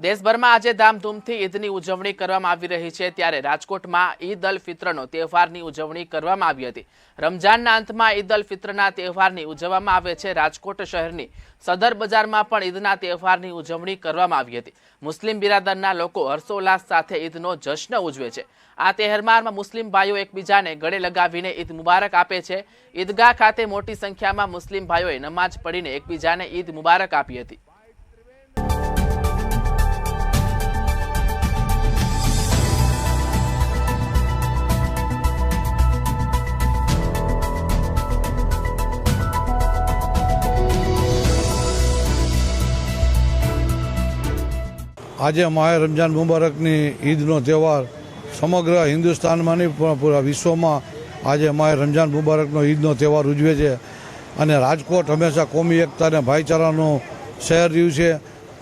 દેશભરમાં આજે ધામધૂમથી ઈદની ઉજવણી કરવામાં આવી રહી છે. ત્યારે રાજકોટમાં ઈદ અલ ફિત્રનો તહેવારની ઉજવણી કરવામાં આવી હતી. રમજાનના અંતમાં ઈદ અલ ફિત્રના તહેવારની ઉજવવામાં આવે છે. રાજકોટ શહેરની સદર બજારમાં પણ ઈદના તહેવારની ઉજવણી કરવામાં આવી હતી. મુસ્લિમ બિરાદરના લોકો હર્ષોલ્લાસ સાથે ઈદનો જશ્ન ઉજવે છે. આ તહેવારમાં મુસ્લિમ ભાઈઓ એકબીજાને ગળે લગાવીને ઈદ મુબારક આપે છે. ઈદગાહ ખાતે મોટી સંખ્યામાં મુસ્લિમ ભાઈઓએ નમાઝ પઢીને એકબીજાને ઈદ મુબારક આપી હતી. આજે માહે રમજાન મુબારકની ઈદનો તહેવાર સમગ્ર હિન્દુસ્તાનમાં નહીં, પણ પૂરા વિશ્વમાં આજે માહે રમજાન મુબારકનો ઈદનો તહેવાર ઉજવે છે. અને રાજકોટ હંમેશા કોમી એકતા અને ભાઈચારાનું શહેર રહ્યું છે.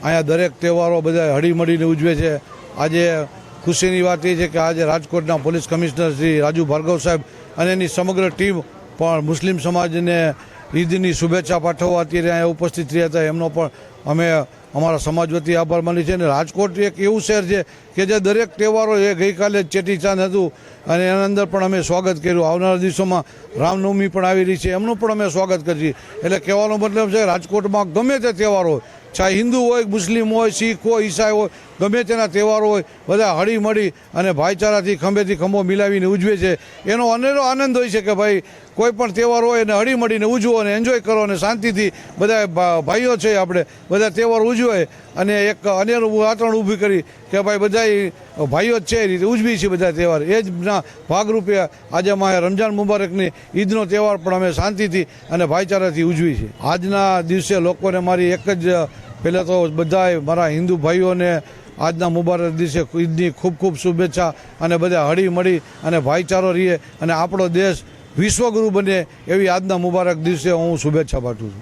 અહીંયા દરેક તહેવારો બધા હળીમળીને ઉજવે છે. આજે ખુશીની વાત એ છે કે આજે રાજકોટના પોલીસ કમિશનર શ્રી રાજુ ભાર્ગવ સાહેબ અને એની સમગ્ર ટીમ પણ મુસ્લિમ સમાજને ઈદની શુભેચ્છા પાઠવવા અત્યારે અહીંયા ઉપસ્થિત રહ્યા હતા. એમનો પણ અમે અમારા સમાજ વતી આભાર માની છે અને રાજકોટ એક એવું શહેર છે કે જે દરેક તહેવારો એ ગઈકાલે ચેટીચાંદ હતું અને એના અંદર પણ અમે સ્વાગત કર્યું. આવનારા દિવસોમાં રામનવમી પણ આવી રહી છે. એમનું પણ અમે સ્વાગત કરીએ. એટલે કહેવાનો મતલબ છે, રાજકોટમાં ગમે તે તહેવારો હોય ચાહે હિન્દુ હોય મુસ્લિમ હોય, શીખ હોય, ઈસાઈ હોય, ગમે તેના તહેવારો હોય, બધા હળીમળી અને ભાઈચારાથી ખંભેથી ખંભો મિલાવીને ઉજવે છે. એનો અનેરો આનંદ હોય છે કે ભાઈ, કોઈ પણ તહેવાર હોય એને હળી મળીને ઉજવો અને એન્જોય કરો અને શાંતિથી બધા ભાઈઓ છે આપણે, બધા તહેવાર ઉજવે અને એક અનેરું વાતાવરણ ઊભી કરી કે ભાઈ બધા ભાઈઓ જ છે એ રીતે ઉજવી છે બધા તહેવાર. એ જના ભાગરૂપે આજે અમારે રમજાન મુબારકની ઈદનો તહેવાર પણ અમે શાંતિથી અને ભાઈચારાથી ઉજવી છે. આજના દિવસે લોકોને મારી એક જ પહેલાં તો બધાય મારા હિન્દુ ભાઈઓને આજના મુબારક દિવસે ઈદની ખૂબ ખૂબ શુભેચ્છા અને બધા હળી મળી અને ભાઈચારો રહીએ અને આપણો દેશ વિશ્વગુરુ બને એવી આજના મુબારક દિવસે હું શુભેચ્છા પાઠવું છું.